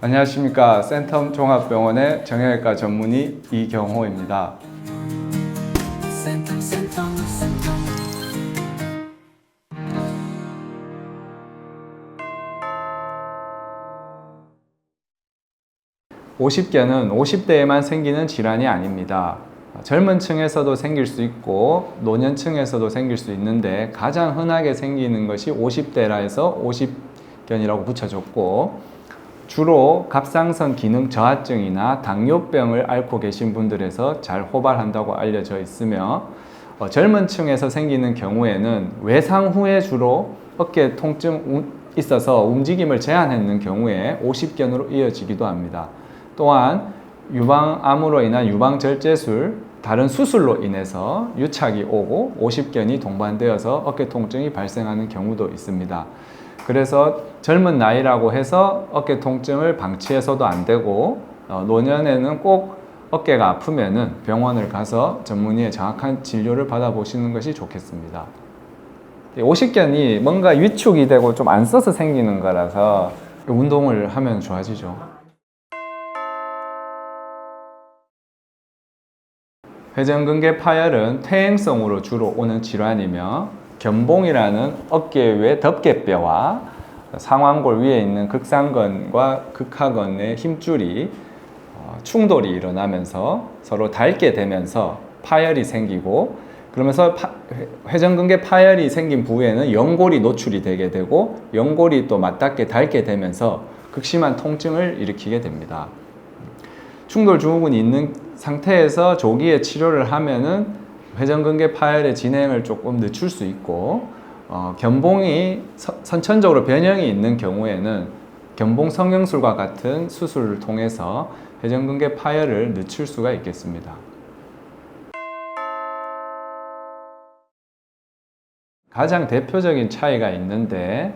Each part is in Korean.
안녕하십니까 센텀 종합병원의 정형외과 전문의 이경호입니다. 50견은 50대에만 생기는 질환이 아닙니다. 젊은 층에서도 생길 수 있고 노년층에서도 생길 수 있는데 가장 흔하게 생기는 것이 50대라 해서 50견이라고 붙여줬고 주로 갑상선 기능 저하증이나 당뇨병을 앓고 계신 분들에서 잘 호발한다고 알려져 있으며 어, 젊은 층에서 생기는 경우에는 외상 후에 주로 어깨 통증 우- 있어서 움직임을 제한했는 경우에 50견으로 이어지기도 합니다. 또한 유방암으로 인한 유방절제술, 다른 수술로 인해서 유착이 오고 50견이 동반되어서 어깨 통증이 발생하는 경우도 있습니다. 그래서 젊은 나이라고 해서 어깨 통증을 방치해서도 안 되고 어, 노년에는 꼭 어깨가 아프면은 병원을 가서 전문의의 정확한 진료를 받아보시는 것이 좋겠습니다. 50견이 뭔가 위축이 되고 좀 안 써서 생기는 거라서 운동을 하면 좋아지죠. 회전근개 파열은 퇴행성으로 주로 오는 질환이며 견봉이라는 어깨 외 덮개뼈와 상완골 위에 있는 극상근과 극하근의 힘줄이 어, 충돌이 일어나면서 서로 닳게 되면서 파열이 생기고 그러면서 파- 회- 회전근개 파열이 생긴 부위에는 연골이 노출이 되게 되고 연골이 또 맞닿게 닳게 되면서 극심한 통증을 일으키게 됩니다. 충돌 증후군이 있는 상태에서 조기에 치료를 하면은 회전근개 파열의 진행을 조금 늦출 수 있고 어, 견봉이 서- 선천적으로 변형이 있는 경우에는 견봉 성형술과 같은 수술을 통해서 회전근개 파열을 늦출 수가 있겠습니다. 가장 대표적인 차이가 있는데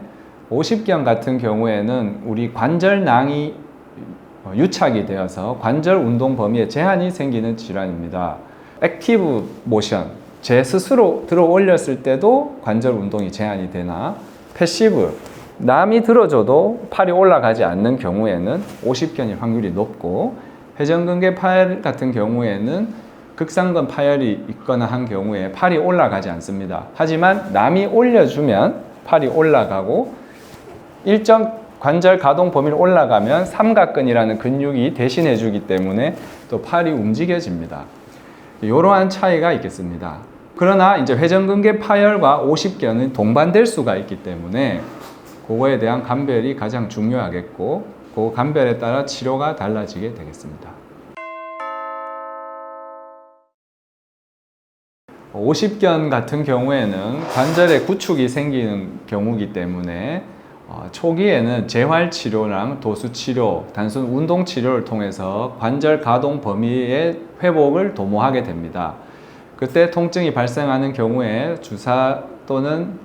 50견 같은 경우에는 우리 관절낭이 어, 유착이 되어서 관절 운동 범위에 제한이 생기는 질환입니다. 액티브 모션, 제 스스로 들어 올렸을 때도 관절 운동이 제한이 되나 패시브, 남이 들어줘도 팔이 올라가지 않는 경우에는 50견일 확률이 높고 회전근개 파열 같은 경우에는 극상근 파열이 있거나 한 경우에 팔이 올라가지 않습니다. 하지만 남이 올려주면 팔이 올라가고 일정 관절 가동 범위를 올라가면 삼각근이라는 근육이 대신해 주기 때문에 또 팔이 움직여집니다. 이러한 차이가 있겠습니다. 그러나 이제 회전근개 파열과 50견은 동반될 수가 있기 때문에 그거에 대한 감별이 가장 중요하겠고 그 감별에 따라 치료가 달라지게 되겠습니다. 50견 같은 경우에는 관절에 구축이 생기는 경우이기 때문에 어, 초기에는 재활 치료랑 도수 치료, 단순 운동 치료를 통해서 관절 가동 범위의 회복을 도모하게 됩니다. 그때 통증이 발생하는 경우에 주사 또는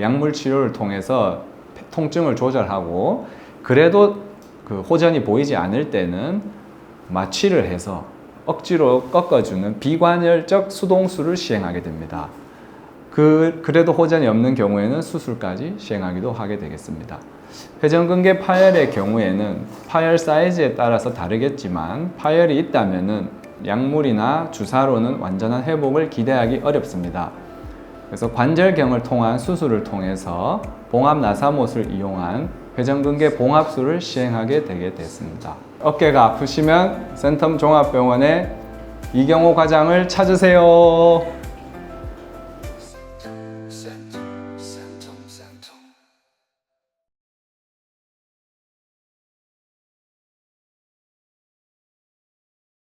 약물 치료를 통해서 통증을 조절하고 그래도 그 호전이 보이지 않을 때는 마취를 해서 억지로 꺾어주는 비관절적 수동술을 시행하게 됩니다. 그, 그래도 호전이 없는 경우에는 수술까지 시행하기도 하게 되겠습니다. 회전근개 파열의 경우에는 파열 사이즈에 따라서 다르겠지만 파열이 있다면은 약물이나 주사로는 완전한 회복을 기대하기 어렵습니다. 그래서 관절경을 통한 수술을 통해서 봉합 나사못을 이용한 회전근개 봉합술을 시행하게 되게 됐습니다. 어깨가 아프시면 센텀 종합병원의 이경호 과장을 찾으세요.